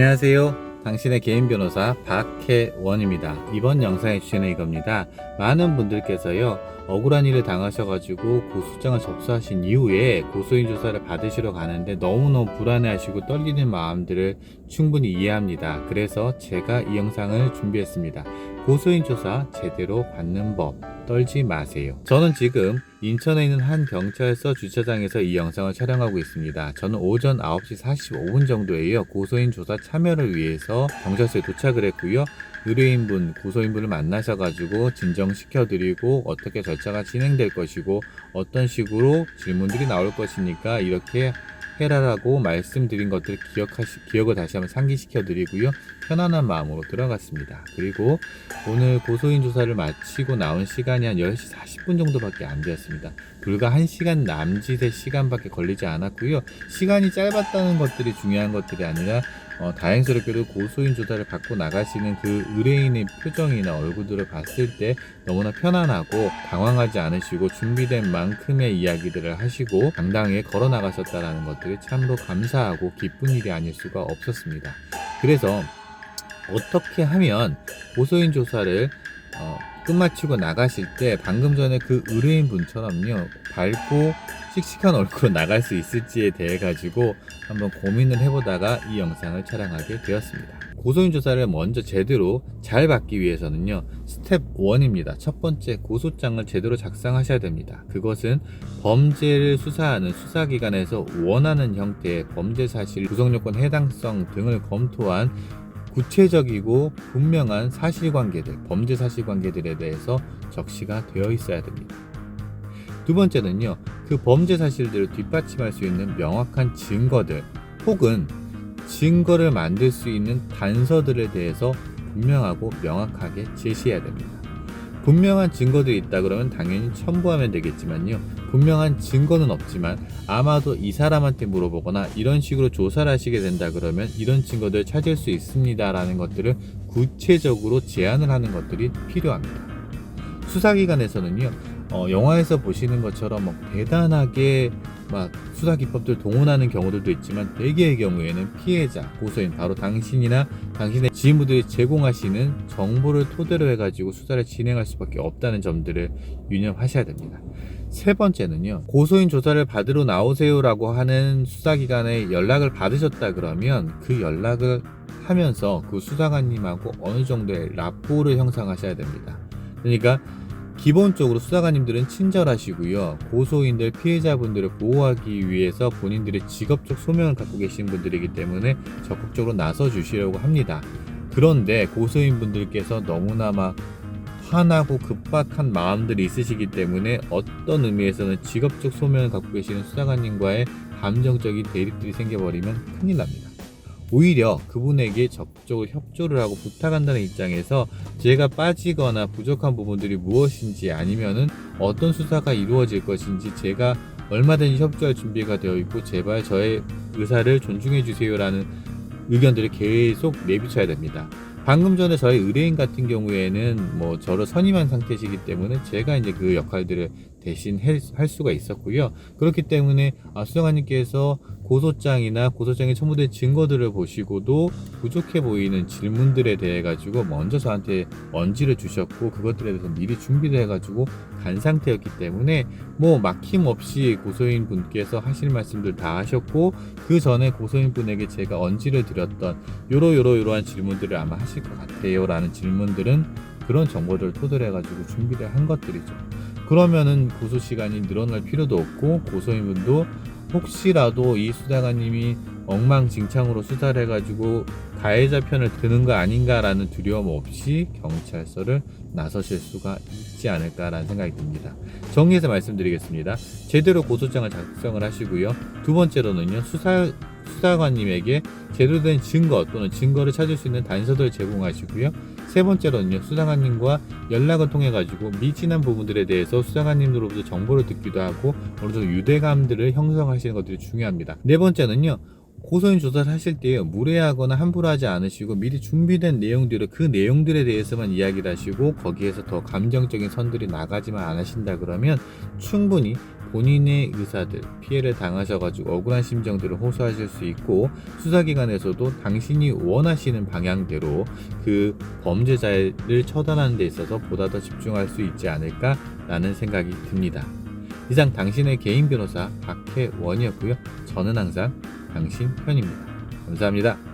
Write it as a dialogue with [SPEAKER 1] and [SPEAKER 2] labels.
[SPEAKER 1] 안녕하세요. 당신의 개인 변호사 박혜원입니다. 이번 영상의 주제는 이겁니다. 많은 분들께서요, 억울한 일을 당하셔가지고 고소장을 접수하신 이후에 고소인 조사를 받으시러 가는데 너무너무 불안해하시고 떨리는 마음들을 충분히 이해합니다. 그래서 제가 이 영상을 준비했습니다. 고소인 조사 제대로 받는 법 떨지 마세요. 저는 지금 인천에 있는 한 경찰서 주차장에서 이 영상을 촬영하고 있습니다. 저는 오전 9시 45분 정도에요. 고소인 조사 참여를 위해서 경찰서에 도착을 했고요. 의뢰인분, 고소인분을 만나셔가지고 진정시켜드리고 어떻게 절차가 진행될 것이고 어떤 식으로 질문들이 나올 것이니까 이렇게 해라라고 말씀드린 것들 기억하시, 기억을 다시 한번 상기시켜 드리고요. 편안한 마음으로 들어갔습니다. 그리고 오늘 고소인 조사를 마치고 나온 시간이 한 10시 40분 정도밖에 안 되었습니다. 불과 1시간 남짓의 시간밖에 걸리지 않았고요. 시간이 짧았다는 것들이 중요한 것들이 아니라 어, 다행스럽게도 고소인 조사를 받고 나가시는 그 의뢰인의 표정이나 얼굴들을 봤을 때 너무나 편안하고 당황하지 않으시고 준비된 만큼의 이야기들을 하시고 당당하게 걸어 나가셨다라는 것들이 참으로 감사하고 기쁜 일이 아닐 수가 없었습니다. 그래서 어떻게 하면 고소인 조사를 어, 끝마치고 나가실 때 방금 전에 그 의뢰인 분처럼요 밝고 씩씩한 얼굴로 나갈 수 있을지에 대해 가지고 한번 고민을 해보다가 이 영상을 촬영하게 되었습니다. 고소인 조사를 먼저 제대로 잘 받기 위해서는요 스텝 1입니다. 첫 번째 고소장을 제대로 작성하셔야 됩니다. 그것은 범죄를 수사하는 수사기관에서 원하는 형태의 범죄 사실, 구성요건 해당성 등을 검토한 구체적이고 분명한 사실관계들, 범죄 사실관계들에 대해서 적시가 되어 있어야 됩니다. 두 번째는요, 그 범죄 사실들을 뒷받침할 수 있는 명확한 증거들 혹은 증거를 만들 수 있는 단서들에 대해서 분명하고 명확하게 제시해야 됩니다. 분명한 증거들이 있다 그러면 당연히 첨부하면 되겠지만요. 분명한 증거는 없지만 아마도 이 사람한테 물어보거나 이런 식으로 조사를 하시게 된다 그러면 이런 증거들을 찾을 수 있습니다라는 것들을 구체적으로 제안을 하는 것들이 필요합니다. 수사기관에서는요, 어, 영화에서 보시는 것처럼 막 대단하게 막 수사 기법들 동원하는 경우들도 있지만 대개의 경우에는 피해자, 고소인 바로 당신이나 당신의 지인분들이 제공하시는 정보를 토대로 해가지고 수사를 진행할 수밖에 없다는 점들을 유념하셔야 됩니다. 세 번째는요, 고소인 조사를 받으러 나오세요라고 하는 수사기관에 연락을 받으셨다 그러면 그 연락을 하면서 그 수사관님하고 어느 정도의 라포를 형성하셔야 됩니다. 그러니까 기본적으로 수사관님들은 친절하시고요. 고소인들, 피해자분들을 보호하기 위해서 본인들의 직업적 소명을 갖고 계신 분들이기 때문에 적극적으로 나서 주시려고 합니다. 그런데 고소인분들께서 너무나 막 화나고 급박한 마음들이 있으시기 때문에 어떤 의미에서는 직업적 소명을 갖고 계시는 수사관님과의 감정적인 대립들이 생겨버리면 큰일 납니다. 오히려 그분에게 적극적으로 협조를 하고 부탁한다는 입장에서 제가 빠지거나 부족한 부분들이 무엇인지 아니면은 어떤 수사가 이루어질 것인지 제가 얼마든지 협조할 준비가 되어 있고 제발 저의 의사를 존중해 주세요라는 의견들을 계속 내비쳐야 됩니다. 방금 전에 저희 의뢰인 같은 경우에는 뭐 저를 선임한 상태시기 때문에 제가 이제 그 역할들을 대신 할- 할 수가 있었고요. 그렇기 때문에 아, 수장관님께서 고소장이나 고소장에 첨부된 증거들을 보시고도 부족해 보이는 질문들에 대해 가지고 먼저 저한테 언지를 주셨고 그것들에 대해서 미리 준비를 해 가지고 간 상태였기 때문에 뭐 막힘 없이 고소인 분께서 하실 말씀들 다 하셨고 그 전에 고소인 분에게 제가 언지를 드렸던 요러 요러 요러한 질문들을 아마 하실 것 같아요라는 질문들은 그런 정보들을 토대로 해가지고 준비를 한 것들이죠. 그러면은 고소 시간이 늘어날 필요도 없고 고소인분도 혹시라도 이 수사관님이 엉망진창으로 수사를 해가지고 가해자 편을 드는 거 아닌가라는 두려움 없이 경찰서를 나서실 수가 있지 않을까라는 생각이 듭니다. 정리해서 말씀드리겠습니다. 제대로 고소장을 작성을 하시고요. 두 번째로는요, 수사, 수사관님에게 제대로 된 증거 또는 증거를 찾을 수 있는 단서들을 제공하시고요. 세 번째로는요, 수사관님과 연락을 통해 가지고 미진한 부분들에 대해서 수사관님들로부터 정보를 듣기도 하고 어느 정도 유대감들을 형성하시는 것들이 중요합니다. 네 번째는요, 고소인 조사를 하실 때요 무례하거나 함부로 하지 않으시고 미리 준비된 내용들을 그 내용들에 대해서만 이야기를 하시고 거기에서 더 감정적인 선들이 나가지만 않으신다 그러면 충분히 본인의 의사들, 피해를 당하셔가지고 억울한 심정들을 호소하실 수 있고 수사기관에서도 당신이 원하시는 방향대로 그 범죄자를 처단하는 데 있어서 보다 더 집중할 수 있지 않을까라는 생각이 듭니다. 이상 당신의 개인 변호사 박혜원이었고요. 저는 항상 당신 편입니다. 감사합니다.